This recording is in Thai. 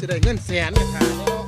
จะได้เงินแสนนะครับ